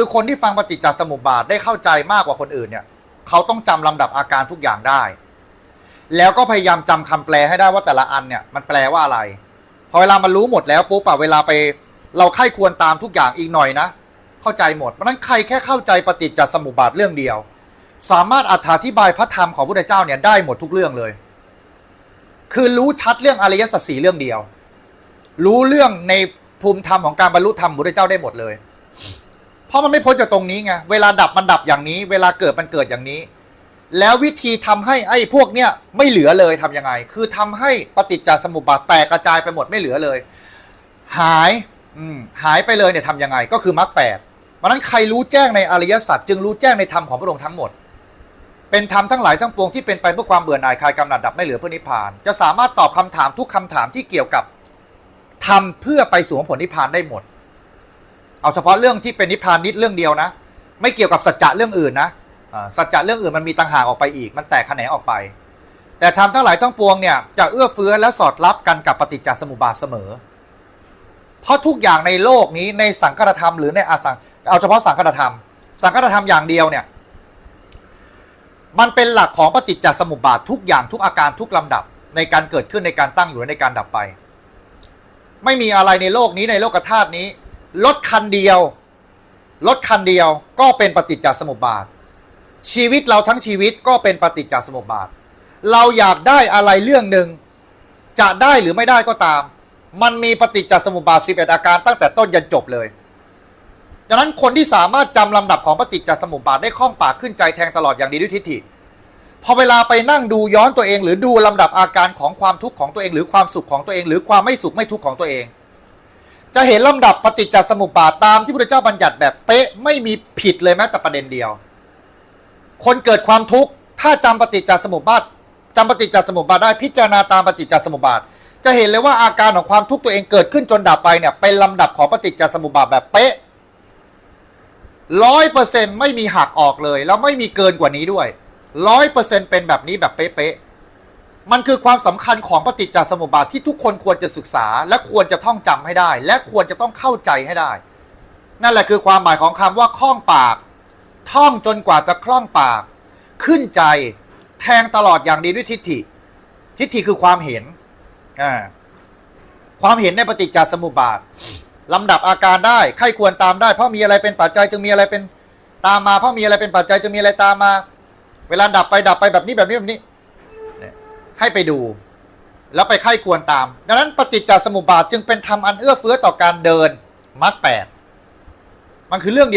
คือคนที่ฟังปฏิจจสมุปบาทได้เข้าใจมากกว่าคนอื่นเนี่ย เขาต้องจำลำดับอาการทุกอย่างได้ แล้วก็พยายามจำคำแปลให้ได้ว่าแต่ละอันเนี่ยมันแปลว่าอะไร พอเวลามันรู้หมดแล้วปุ๊บอะเวลาไป เราไข้ควรตามทุกอย่างอีกหน่อยนะ เข้าใจหมดเพราะนั้นใครแค่เข้าใจปฏิจจสมุปบาทเรื่องเดียว สามารถอธิบายพระธรรมของพระพุทธเจ้าเนี่ยได้หมดทุกเรื่องเลย คือรู้ชัดเรื่องอริยสัจสี่เรื่องเดียว รู้เรื่องในภูมิธรรมของการบรรลุธรรมพระพุทธเจ้าได้หมดเลย เพราะมันไม่พ้นจากตรงนี้ไงเวลาดับมันดับอย่างนี้ เวลาเกิดมันเกิดอย่างนี้ แล้ววิธีทำให้ไอ้พวกเนี้ยไม่เหลือเลยทำยังไง คือทำให้ปฏิจจสมุปบาทแตกกระจายไปหมดไม่เหลือเลย หายอืมหายไปเลยเนี่ยทำยังไงก็คือมรรคแปดเพราะนั้นใครรู้แจ้งในอริยสัจจึงรู้แจ้งในธรรมของพระองค์ทั้งหมด เป็นธรรมทั้งหลายทั้งปวงที่เป็นไปเพื่อความเบื่อหน่ายคลายกำหนัดดับไม่เหลือเพื่อนิพพาน จะสามารถตอบคำถามทุกคำถามที่เกี่ยวกับทำเพื่อไปสู่ผลนิพพานได้หมด เอาเฉพาะเรื่องที่เป็นนิพพานนิดเรื่องเดียวนะ ไม่เกี่ยวกับสัจจะเรื่องอื่นนะสัจจะเรื่องอื่นมันมีต่างหากออกไปอีก มันแตกแขนงออกไป แต่ทำทั้งหลายทั้งปวงเนี่ยจะเอื้อเฟื้อและสอดรับกันกับปฏิจจสมุปบาทเสมอ เพราะทุกอย่างในโลกนี้ในสังฆธรรมหรือในอาสังเอาเฉพาะสังฆธรรม สังฆธรรมอย่างเดียวเนี่ย มันเป็นหลักของปฏิจจสมุปบาททุกอย่างทุกอาการทุกลำดับในการเกิดขึ้นในการตั้งอยู่และในการดับไป ไม่มีอะไรในโลกนี้ในโลกธาตุนี้ รถคันเดียว รถคันเดียวก็เป็นปฏิจจสมุปบาท ชีวิตเราทั้งชีวิตก็เป็นปฏิจจสมุปบาท เราอยากได้อะไรเรื่องหนึ่งจะได้หรือไม่ได้ก็ตาม มันมีปฏิจจสมุปบาท 11 อาการตั้งแต่ต้นยันจบเลยดังนั้นคนที่สามารถจำลำดับของปฏิจจสมุปบาทได้คล่องปากขึ้นใจแทงตลอดอย่างดีด้วยทิฏฐิพอเวลาไปนั่งดูย้อนตัวเอง หรือดูลำดับอาการของความทุกข์ของตัวเอง หรือความสุขของตัวเอง หรือความไม่สุขไม่ทุกข์ของตัวเอง จะเห็นลำดับปฏิจจสมุปบาทตามที่พระเจ้าบัญญัติแบบเป๊ะไม่มีผิดเลยแม้แต่ประเด็นเดียว คนเกิดความทุกข์ถ้าจำปฏิจจสมุปบาทจำปฏิจจสมุปบาทได้พิจารณาตามปฏิจจสมุปบาท จะเห็นเลยว่าอาการของความทุกข์ตัวเองเกิดขึ้นจนดับไปเนี่ยเป็นลำดับของปฏิจจสมุปบาทแบบเป๊ะร้อยเปอร์เซ็นไม่มีหักออกเลย แล้วไม่มีเกินกว่านี้ด้วยร้อยเปอร์เซ็นเป็นแบบนี้แบบเป๊ะๆ มันคือความสำคัญของปฏิจจสมุปบาทที่ทุกคนควรจะศึกษา และควรจะท่องจำให้ได้ และควรจะต้องเข้าใจให้ได้ นั่นแหละคือความหมายของคำว่าคล่องปาก ท่องจนกว่าจะคล่องปาก ขึ้นใจแทงตลอดอย่างดีด้วยทิฏฐิ ทิฏฐิคือความเห็นอ่าความเห็นในปฏิจจสมุปบาทลำดับอาการได้ใครควรตามได้ เพราะมีอะไรเป็นปัจจัยจึงมีอะไรเป็นตามมาเพราะมีอะไรเป็นปัจจัยจึงมีอะไรตามมา เวลาดับไปดับไปแบบนี้แบบนี้แบบนี้ ให้ไปดู แล้วไปไข้ควรตาม ดังนั้นปฏิจจสมุปบาทจึงเป็นธรรมอันเอื้อเฟื้อต่อการเดินมรรคแปดมันคือเรื่องเดียว